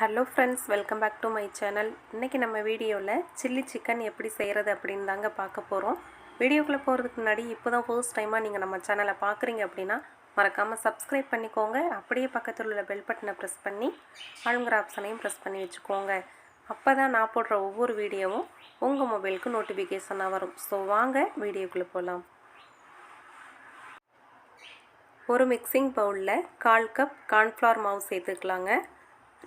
Hello friends welcome back to my channel இன்றைக்கி நம்ம வீடியோவில் சில்லி சிக்கன் எப்படி செய்கிறது அப்படின்னு தாங்க பார்க்க போகிறோம் வீடியோக்குள்ளே போகிறதுக்கு முன்னாடி இப்போ தான் ஃபர்ஸ்ட் டைமாக நீங்கள் நம்ம சேனலை பார்க்குறீங்க அப்படின்னா மறக்காமல் சப்ஸ்கிரைப் பண்ணிக்கோங்க. அப்படியே பக்கத்தில் உள்ள பெல் பட்டனை ப்ரெஸ் பண்ணி ஆளுங்கிற ஆப்ஷனையும் ப்ரெஸ் பண்ணி வச்சுக்கோங்க. அப்போ தான் நான் போடுற ஒவ்வொரு வீடியோவும் உங்கள் மொபைலுக்கு நோட்டிஃபிகேஷனாக வரும். ஸோ வாங்க வீடியோக்குள்ளே போகலாம் ஒரு மிக்சிங் பவுலில் கால் கப் கார்ன்ஃப்ளவர் மாவு சேர்த்துக்கலாங்க.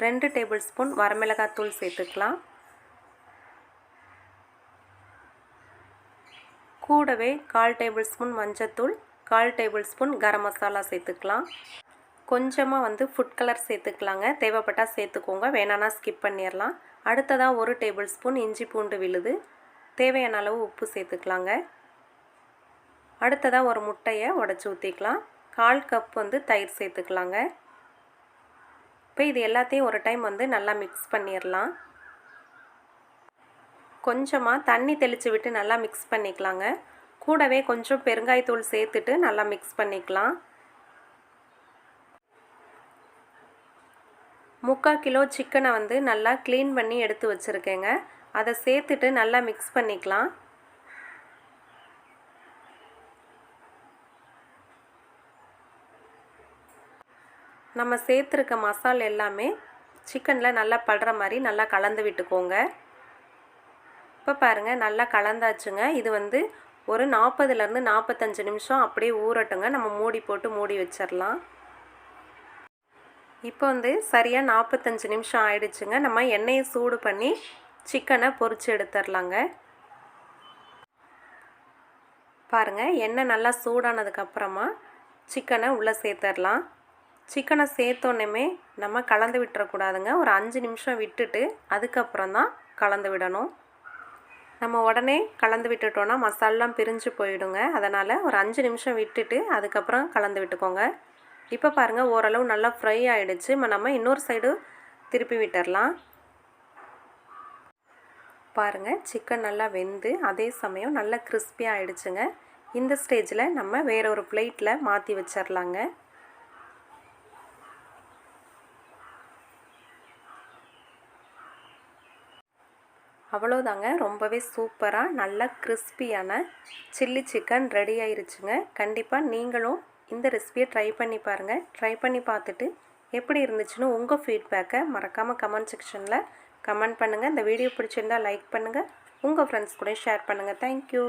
ரெண்டு டேபிள் ஸ்பூன் வரமிளகாத்தூள் சேர்த்துக்கலாம். கூடவே கால் டேபிள் ஸ்பூன் மஞ்சத்தூள் கால் டேபிள் ஸ்பூன் கரம் மசாலா சேர்த்துக்கலாம். கொஞ்சமாக வந்து ஃபுட் கலர் சேர்த்துக்கலாங்க. தேவைப்பட்டால் சேர்த்துக்கோங்க. வேணான்னா ஸ்கிப் பண்ணிடலாம். அடுத்ததாக ஒரு டேபிள் ஸ்பூன் இஞ்சி பூண்டு விழுது. தேவையான அளவு உப்பு சேர்த்துக்கலாங்க. அடுத்ததாக ஒரு முட்டையை உடச்சி ஊற்றிக்கலாம் கால் கப் வந்து தயிர் சேர்த்துக்கலாங்க. இப்போ இது எல்லாத்தையும் ஒரு டைம் வந்து நல்லா மிக்ஸ் பண்ணிடலாம் கொஞ்சமாக தண்ணி தெளித்து விட்டு நல்லா மிக்ஸ் பண்ணிக்கலாங்க. கூடவே கொஞ்சம் பெருங்காயத்தூள் சேர்த்துட்டு நல்லா மிக்ஸ் பண்ணிக்கலாம். முக்கால் கிலோ சிக்கனை வந்து நல்லா க்ளீன் பண்ணி எடுத்து வச்சுருக்கேங்க. அதை சேர்த்துட்டு நல்லா மிக்ஸ் பண்ணிக்கலாம். நம்ம சேர்த்துருக்க மசால் எல்லாமே சிக்கனில் நல்லா படுற மாதிரி நல்லா கலந்து விட்டுக்கோங்க. இப்போ பாருங்கள் நல்லா கலந்தாச்சுங்க. இது வந்து ஒரு நாற்பதுலேருந்து நாற்பத்தஞ்சு நிமிஷம் அப்படியே ஊறட்டுங்க. நம்ம மூடி போட்டு மூடி வச்சிடலாம் இப்போ வந்து சரியாக நாற்பத்தஞ்சு நிமிஷம் ஆயிடுச்சுங்க. நம்ம எண்ணெயை சூடு பண்ணி சிக்கனை பொறிச்சு எடுத்துடலாங்க பாருங்கள் எண்ணெய் நல்லா சூடானதுக்கப்புறமா சிக்கனை உள்ளே சேர்த்துடலாம் சிக்கனை சேர்த்தோன்னே நம்ம கலந்து விட்டுறக்கூடாதுங்க. ஒரு அஞ்சு நிமிஷம் விட்டுட்டு அதுக்கப்புறம் தான் கலந்து விடணும். நம்ம உடனே கலந்து விட்டுட்டோன்னா மசாலாம் பிரிஞ்சு போயிடுங்க. அதனால் ஒரு அஞ்சு நிமிஷம் விட்டுட்டு அதுக்கப்புறம் கலந்து விட்டுக்கோங்க. இப்போ பாருங்கள் ஓரளவு நல்லா ஃப்ரை ஆகிடுச்சு நம்ம இன்னொரு சைடு திருப்பி விட்டுடலாம் பாருங்கள் சிக்கன் நல்லா வெந்து அதே சமயம் நல்லா கிறிஸ்பியாக ஆகிடுச்சுங்க இந்த ஸ்டேஜில் நம்ம வேற ஒரு பிளேட்டில் மாற்றி வச்சிடலாங்க அவ்வளோதாங்க. ரொம்பவே சூப்பராக நல்ல கிறிஸ்பியான சில்லி சிக்கன் ரெடி ஆயிருச்சுங்க. கண்டிப்பாக நீங்களும் இந்த ரெசிபியை ட்ரை பண்ணி பாருங்கள் ட்ரை பண்ணி பார்த்துட்டு எப்படி இருந்துச்சுன்னு உங்கள் ஃபீட்பேக்கை மறக்காமல் கமெண்ட் செக்ஷனில் கமெண்ட் பண்ணுங்கள் இந்த வீடியோ பிடிச்சிருந்தால் லைக் பண்ணுங்கள் உங்கள் ஃப்ரெண்ட்ஸ் கூட ஷேர் பண்ணுங்கள் தேங்க்யூ